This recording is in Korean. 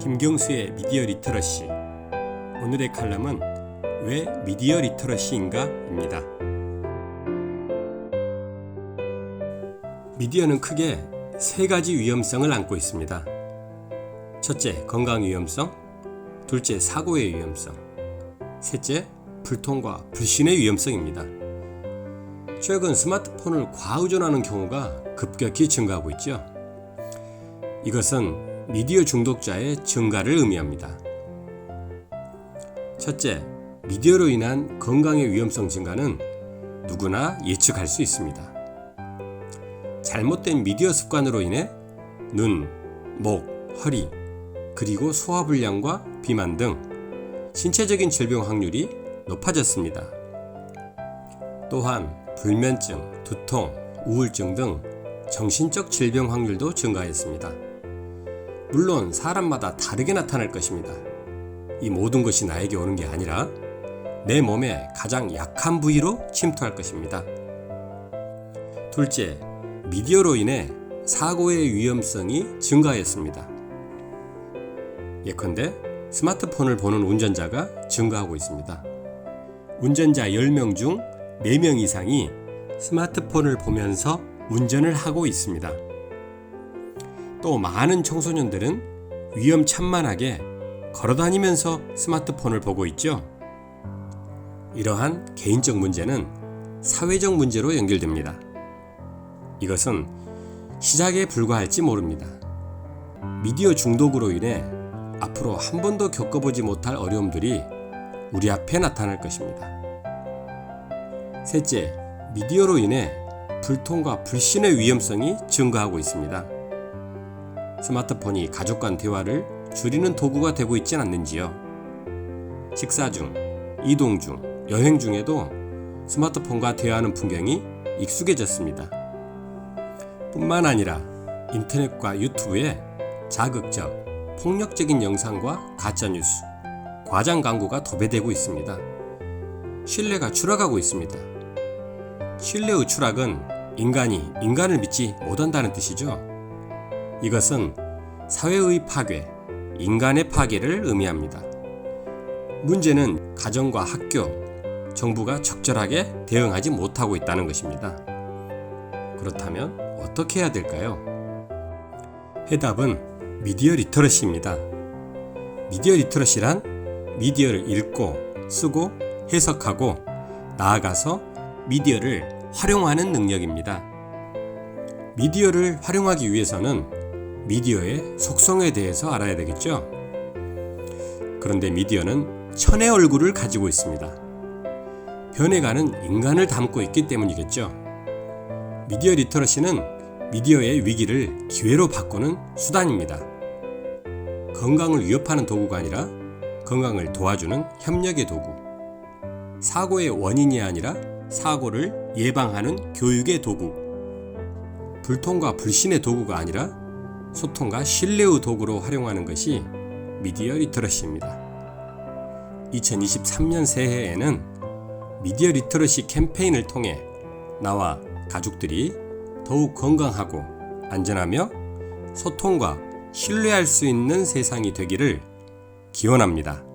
김경수의 미디어 리터러시 오늘의 칼럼은 왜 미디어 리터러시인가입니다. 미디어는 크게 세 가지 위험성을 안고 있습니다. 첫째, 건강 위험성, 둘째, 사고의 위험성, 셋째, 불통과 불신의 위험성입니다. 최근 스마트폰을 과의존하는 경우가 급격히 증가하고 있죠. 이것은 미디어 중독자의 증가를 의미합니다. 첫째, 미디어로 인한 건강의 위험성 증가는 누구나 예측할 수 있습니다. 잘못된 미디어 습관으로 인해 눈, 목, 허리, 그리고 소화불량과 비만 등 신체적인 질병 확률이 높아졌습니다. 또한 불면증, 두통, 우울증 등 정신적 질병 확률도 증가했습니다. 물론 사람마다 다르게 나타날 것입니다. 이 모든 것이 나에게 오는 게 아니라 내 몸의 가장 약한 부위로 침투할 것입니다. 둘째, 미디어로 인해 사고의 위험성이 증가했습니다. 예컨대 스마트폰을 보는 운전자가 증가하고 있습니다. 운전자 10명 중 4명 이상이 스마트폰을 보면서 운전을 하고 있습니다. 또 많은 청소년들은 위험천만하게 걸어다니면서 스마트폰을 보고 있죠. 이러한 개인적 문제는 사회적 문제로 연결됩니다. 이것은 시작에 불과할지 모릅니다. 미디어 중독으로 인해 앞으로 한 번도 겪어보지 못할 어려움들이 우리 앞에 나타날 것입니다. 셋째, 미디어로 인해 불통과 불신의 위험성이 증가하고 있습니다. 스마트폰이 가족 간 대화를 줄이는 도구가 되고 있진 않는지요? 식사 중, 이동 중, 여행 중에도 스마트폰과 대화하는 풍경이 익숙해졌습니다. 뿐만 아니라 인터넷과 유튜브에 자극적, 폭력적인 영상과 가짜뉴스, 과장 광고가 도배되고 있습니다. 신뢰가 추락하고 있습니다. 신뢰의 추락은 인간이 인간을 믿지 못한다는 뜻이죠. 이것은 사회의 파괴, 인간의 파괴를 의미합니다. 문제는 가정과 학교, 정부가 적절하게 대응하지 못하고 있다는 것입니다. 그렇다면 어떻게 해야 될까요? 해답은 미디어 리터러시입니다. 미디어 리터러시란 미디어를 읽고, 쓰고, 해석하고, 나아가서 미디어를 활용하는 능력입니다. 미디어를 활용하기 위해서는 미디어의 속성에 대해서 알아야 되겠죠? 그런데 미디어는 천의 얼굴을 가지고 있습니다. 변해가는 인간을 담고 있기 때문이겠죠. 미디어 리터러시는 미디어의 위기를 기회로 바꾸는 수단입니다. 건강을 위협하는 도구가 아니라 건강을 도와주는 협력의 도구. 사고의 원인이 아니라 사고를 예방하는 교육의 도구. 불통과 불신의 도구가 아니라 소통과 신뢰의 도구로 활용하는 것이 미디어 리터러시입니다. 2023년 새해에는 미디어 리터러시 캠페인을 통해 나와 가족들이 더욱 건강하고 안전하며 소통과 신뢰할 수 있는 세상이 되기를 기원합니다.